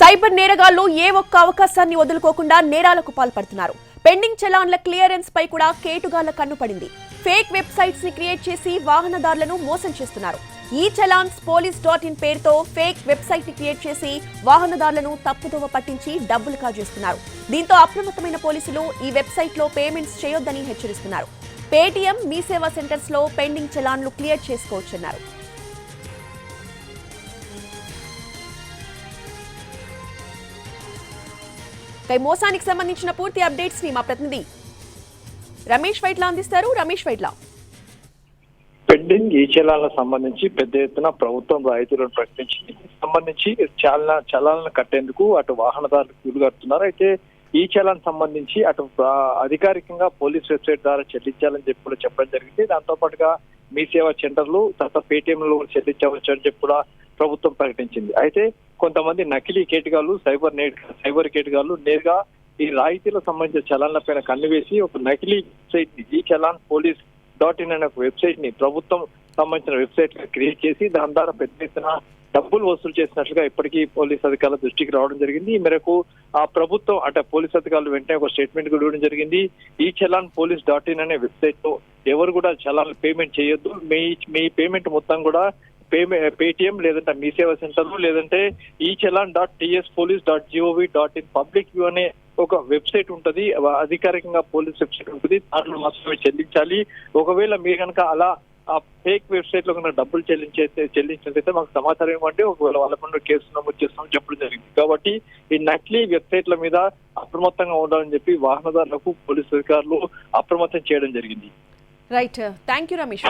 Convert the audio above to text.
Cyber నేరగాళ్ళు ఏ ఒక్క అవకాశాన్ని వదులుకోకుండా నేరాలకు పాల్పడుతున్నారు. పెండింగ్ చలాన్ల క్లియరెన్స్ పై కూడా కేటుగాళ్ళ కన్నుపడింది ఫేక్ వెబ్సైట్స్ని క్రియేట్ చేసి వాహనదారులను మోసం చేస్తున్నారు. E challans police dot in పేరుతో ఫేక్ వెబ్సైట్ని క్రియేట్ చేసి వాహనదారులను తప్పుదోవ పట్టించి డబ్బులు కాజేస్తున్నారు. దీంతో అప్రమత్తమైన పోలీసులు ఈ వెబ్సైట్లో పేమెంట్స్ చేయొద్దని హెచ్చరిస్తున్నారు. పేటీఎం మీ సేవా సెంటర్స్లో పెండింగ్ చలాన్లు క్లియర్ చేసుకోవచ్చన్నారు. ఈ మోసానికి సంబంధించిన పూర్తి అప్డేట్స్ని మా ప్రతినిధి రమేష్ వైట్లా అందిస్తారు. రమేష్ వైట్లా. పెండింగ్ ఈ చలాలకు సంబంధించి పెద్ద ఎత్తున ప్రభుత్వం రాయితీలను ప్రకటించింది సంబంధించి చలన చలాలను కట్టేందుకు అటు వాహనదారులు క్యూలు కడుతున్నారు. అయితే ఈ చలాన్ సంబంధించి అటు అధికారికంగా పోలీస్ వెబ్సైట్ ద్వారా చెల్లించాలని చెప్పి కూడా చెప్పడం జరిగింది. దాంతో పాటుగా మీ సేవా సెంటర్లు తర్వాత పేటీఎంలు కూడా చెల్లించవచ్చు అని చెప్పి కూడా ప్రభుత్వం ప్రకటించింది. అయితే కొంతమంది నకిలీ కేటగాళ్ళు సైబర్ సైబర్ కేటగాళ్ళు నేరుగా ఈ రాయితీలకు సంబంధించిన చలాన్ల పైన కన్నువేసి ఒక నకిలీ వెబ్సైట్ని ఈ చలాన్ పోలీస్ డాట్ ఇన్ అనే ఒక వెబ్సైట్ని ప్రభుత్వం సంబంధించిన వెబ్సైట్ క్రియేట్ చేసి దాని ద్వారా పెద్ద ఎత్తున డబ్బులు వసూలు చేసినట్లుగా ఇప్పటికీ పోలీస్ అధికారుల దృష్టికి రావడం జరిగింది. ఈ మేరకు ఆ ప్రభుత్వం అంటే పోలీస్ అధికారులు వెంటనే ఒక స్టేట్మెంట్ కూడా ఇవ్వడం జరిగింది. E challan police dot in అనే వెబ్సైట్లో ఎవరు కూడా చలాన్ పేమెంట్ చేయొద్దు. మీ మీ పేమెంట్ మొత్తం కూడా పేటిఎం లేదంటే మీ సేవా సెంటర్ లేదంటే e challan dot TS police dot gov dot in public view అనే ఒక వెబ్సైట్ ఉంటది. అధికారికంగా పోలీస్ వెబ్సైట్ ఉంటుంది. దాంట్లో మాత్రమే చెల్లించాలి. ఒకవేళ మీరు కనుక అలా ఆ ఫేక్ వెబ్సైట్లో కనుక డబ్బులు చెల్లించే చెల్లించినట్లయితే మాకు సమాచారం ఇవ్వండి. ఒకవేళ వాళ్ళ పనులు కేసు నమోదు చేస్తామని చెప్పడం జరిగింది. కాబట్టి ఈ నకిలీ వెబ్సైట్ల మీద అప్రమత్తంగా ఉండాలని చెప్పి వాహనదారులకు పోలీసు అధికారులు అప్రమత్తం చేయడం జరిగింది. Right thank you Ramesh